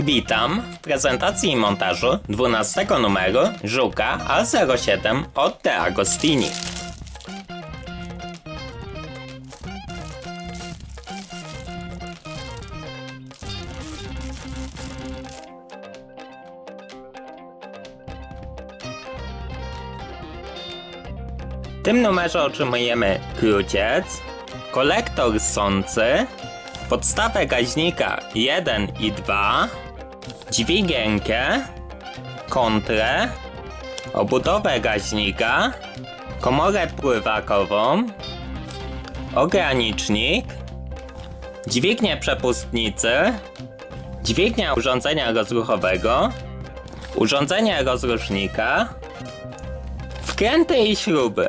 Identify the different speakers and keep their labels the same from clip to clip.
Speaker 1: Witam w prezentacji i montażu 12 numeru Żuka A07 od De Agostini. W tym numerze otrzymujemy kruciec, kolektor sący, podstawę gaźnika 1 i 2, dźwigienkę, kontrę, obudowę gaźnika, komorę pływakową, ogranicznik, dźwignię przepustnicy, dźwignię urządzenia rozruchowego, urządzenie rozrusznika, wkręty i śruby.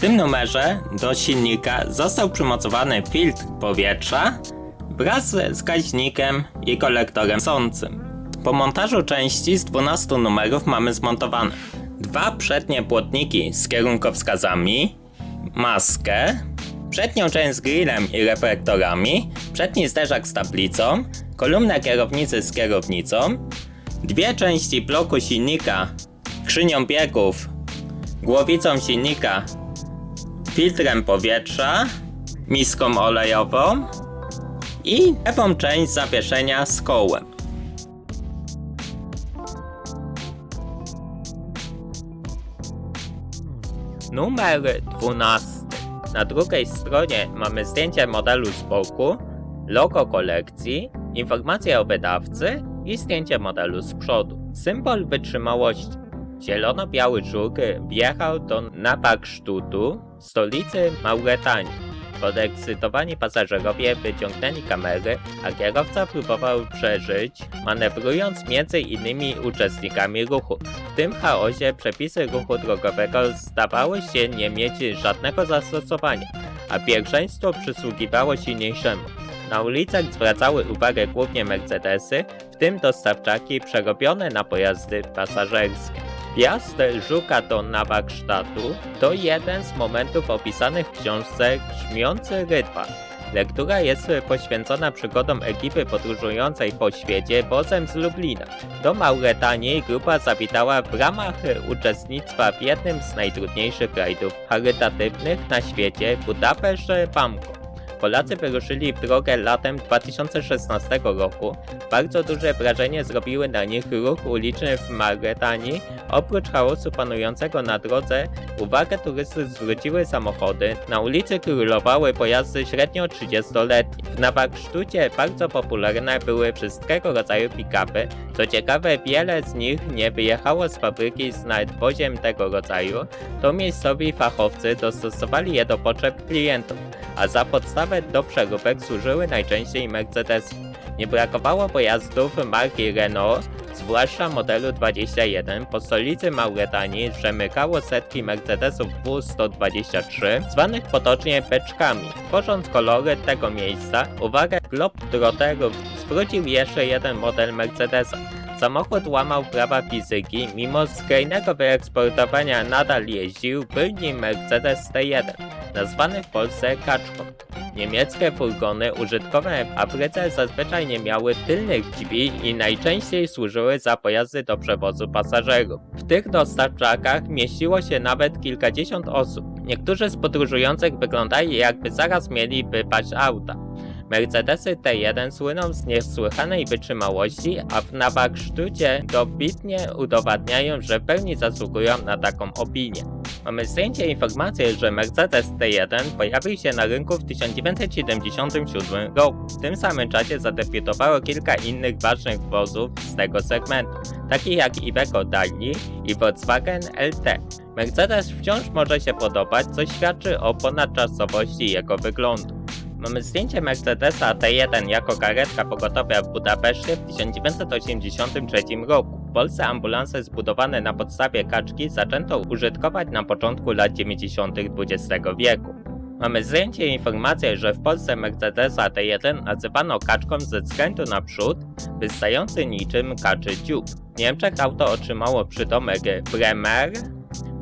Speaker 1: W tym numerze do silnika został przymocowany filtr powietrza wraz z wskaźnikiem i kolektorem sącym. Po montażu części z 12 numerów mamy zmontowane dwa przednie płotniki z kierunkowskazami, maskę, przednią część z grillem i reflektorami, przedni zderzak z tablicą, kolumnę kierownicy z kierownicą, dwie części bloku silnika, skrzynią biegów, głowicą silnika filtrem powietrza, miską olejową i lewą część zawieszenia z kołem. Numer 12. Na drugiej stronie mamy zdjęcie modelu z boku, logo kolekcji, informacje o wydawcy i zdjęcie modelu z przodu. Symbol wytrzymałości. Zielono-biały żuk wjechał do Nabaksztutu, stolicy Mauretanii. Podekscytowani pasażerowie wyciągnęli kamery, a kierowca próbował przeżyć, manewrując między innymi uczestnikami ruchu. W tym chaosie przepisy ruchu drogowego zdawały się nie mieć żadnego zastosowania, a pierwszeństwo przysługiwało silniejszemu. Na ulicach zwracały uwagę głównie Mercedesy, w tym dostawczaki przerobione na pojazdy pasażerskie. Wjazd Żuka do Nabaksztatu to jeden z momentów opisanych w książce Grzmiący Rydwan. Lektura jest poświęcona przygodom ekipy podróżującej po świecie wozem z Lublina. Do Mauretanii grupa zawitała w ramach uczestnictwa w jednym z najtrudniejszych rajdów charytatywnych na świecie Budapeszt Bamko. Polacy wyruszyli w drogę latem 2016 roku. Bardzo duże wrażenie zrobiły na nich ruch uliczny w Mauretanii. Oprócz chaosu panującego na drodze, uwagę turystów zwróciły samochody. Na ulicy królowały pojazdy średnio 30-letnie. W Nabaksztucie bardzo popularne były wszystkiego rodzaju pick-upy. Co ciekawe, wiele z nich nie wyjechało z fabryki z nadwoziem tego rodzaju. To miejscowi fachowcy dostosowali je do potrzeb klientów a za podstawę do przeróbek służyły najczęściej Mercedesy. Nie brakowało pojazdów marki Renault, zwłaszcza modelu 21. Po stolicy Mauretanii przemykało setki Mercedesów W123, zwanych potocznie beczkami. Tworząc kolory tego miejsca, uwagę globetrotterów zwrócił jeszcze jeden model Mercedesa. Samochód łamał prawa fizyki, mimo skrajnego wyeksportowania nadal jeździł, nim Mercedes T1 nazwany w Polsce kaczką. Niemieckie furgony użytkowane w Afryce zazwyczaj nie miały tylnych drzwi i najczęściej służyły za pojazdy do przewozu pasażerów. W tych dostawczakach mieściło się nawet kilkadziesiąt osób. Niektórzy z podróżujących wyglądali jakby zaraz mieli wypaść auta. Mercedesy T1 słyną z niesłychanej wytrzymałości, a w nawarsztucie dobitnie udowadniają, że pełni zasługują na taką opinię. Mamy zdjęcie informację, że Mercedes T1 pojawił się na rynku w 1977 roku. W tym samym czasie zadebiutowało kilka innych ważnych wozów z tego segmentu, takich jak Iveco Daily i Volkswagen LT. Mercedes wciąż może się podobać, co świadczy o ponadczasowości jego wyglądu. Mamy zdjęcie Mercedesa T1 jako karetka pogotowia w Budapeszcie w 1983 roku. W Polsce ambulanse zbudowane na podstawie kaczki zaczęto użytkować na początku lat 90. XX wieku. Mamy zdjęcie i informację, że w Polsce Mercedesa T1 nazywano kaczką ze względu na przód, wystający niczym kaczy dziób. W Niemczech auto otrzymało przydomek Bremer,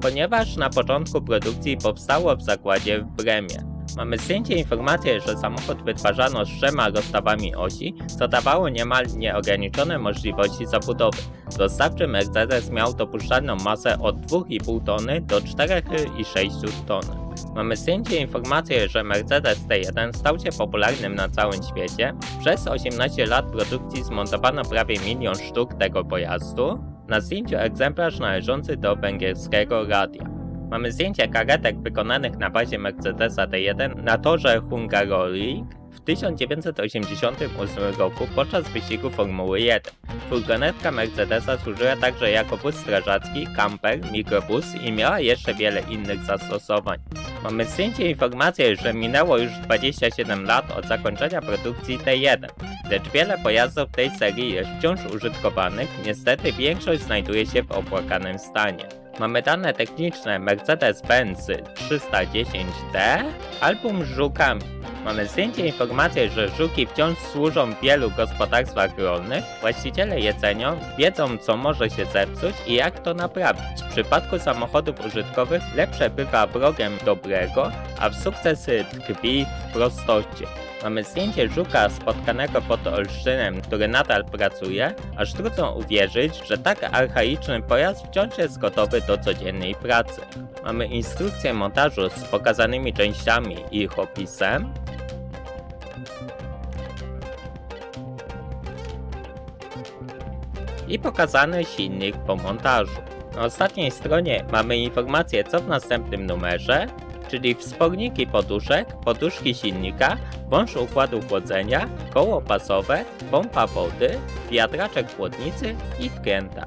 Speaker 1: ponieważ na początku produkcji powstało w zakładzie w Bremie. Mamy zdjęcie informację, że samochód wytwarzano z trzema rozstawami osi, co dawało niemal nieograniczone możliwości zabudowy. Dostawczy Mercedes miał dopuszczalną masę od 2,5 tony do 4,6 tony. Mamy zdjęcie informację, że Mercedes T1 stał się popularnym na całym świecie. Przez 18 lat produkcji zmontowano prawie milion sztuk tego pojazdu. Na zdjęciu egzemplarz należący do węgierskiego radia. Mamy zdjęcie karetek wykonanych na bazie Mercedesa T1 na torze Hungaroring w 1988 roku podczas wyścigu Formuły 1. Furgonetka Mercedesa służyła także jako wóz strażacki, kamper, mikrobus i miała jeszcze wiele innych zastosowań. Mamy zdjęcie informację, że minęło już 27 lat od zakończenia produkcji T1, lecz wiele pojazdów tej serii jest wciąż użytkowanych, niestety większość znajduje się w opłakanym stanie. Mamy dane techniczne Mercedes-Benz 310D, album z żukami. Mamy zdjęcie i informację, że żuki wciąż służą w wielu gospodarstwach rolnych. Właściciele je cenią, wiedzą co może się zepsuć i jak to naprawić. W przypadku samochodów użytkowych lepsze bywa wrogiem dobrego, a w sukces tkwi w prostocie. Mamy zdjęcie żuka spotkanego pod Olsztynem, który nadal pracuje, aż trudno uwierzyć, że tak archaiczny pojazd wciąż jest gotowy do codziennej pracy. Mamy instrukcję montażu z pokazanymi częściami i ich opisem. I pokazany silnik po montażu. Na ostatniej stronie mamy informację co w następnym numerze, czyli wsporniki poduszek, poduszki silnika, wąż układu chłodzenia, koło pasowe, pompa wody, wiatraczek chłodnicy i wkręta.